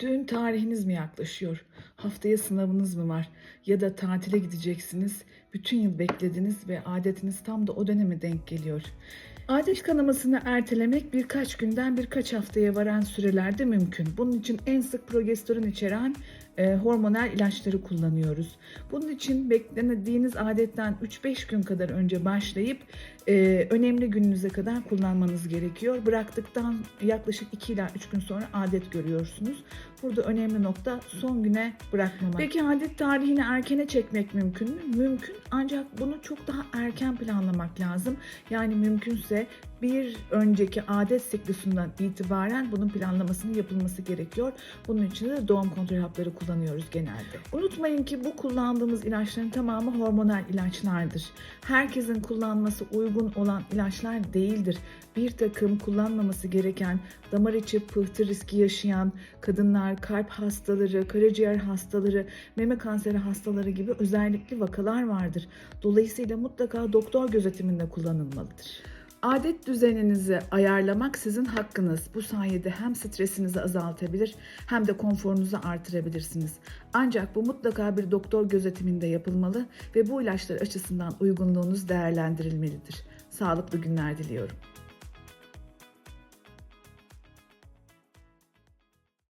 Düğün tarihiniz mi yaklaşıyor? Haftaya sınavınız mı var? Ya da tatile gideceksiniz. Bütün yıl beklediniz ve adetiniz tam da o döneme denk geliyor. Adet kanamasını ertelemek birkaç günden birkaç haftaya varan sürelerde mümkün. Bunun için en sık progesteron içeren e, hormonal ilaçları kullanıyoruz. Bunun için beklemediğiniz adetten 3-5 gün kadar önce başlayıp e, önemli gününüze kadar kullanmanız gerekiyor. Bıraktıktan yaklaşık 2 ila 3 gün sonra adet görüyorsunuz. Burada önemli nokta son güne bırakmamak. Peki adet tarihini erkene çekmek mümkün mü? Mümkün ancak bunu çok daha erken planlamak lazım. Yani mümkünse bir önceki adet siklusundan itibaren bunun planlamasının yapılması gerekiyor. Bunun için de doğum kontrol hapları kullanıyoruz genelde. Unutmayın ki bu kullandığımız ilaçların tamamı hormonal ilaçlardır. Herkesin kullanması uygun olan ilaçlar değildir. Bir takım kullanmaması gereken damar içi pıhtı riski yaşayan kadınlar, kalp hastaları, karaciğer hastaları, meme kanseri hastaları gibi özellikli vakalar vardır. Dolayısıyla mutlaka doktor gözetiminde kullanılmalıdır. Adet düzeninizi ayarlamak sizin hakkınız. Bu sayede hem stresinizi azaltabilir hem de konforunuzu artırabilirsiniz. Ancak bu mutlaka bir doktor gözetiminde yapılmalı ve bu ilaçlar açısından uygunluğunuz değerlendirilmelidir. Sağlıklı günler diliyorum.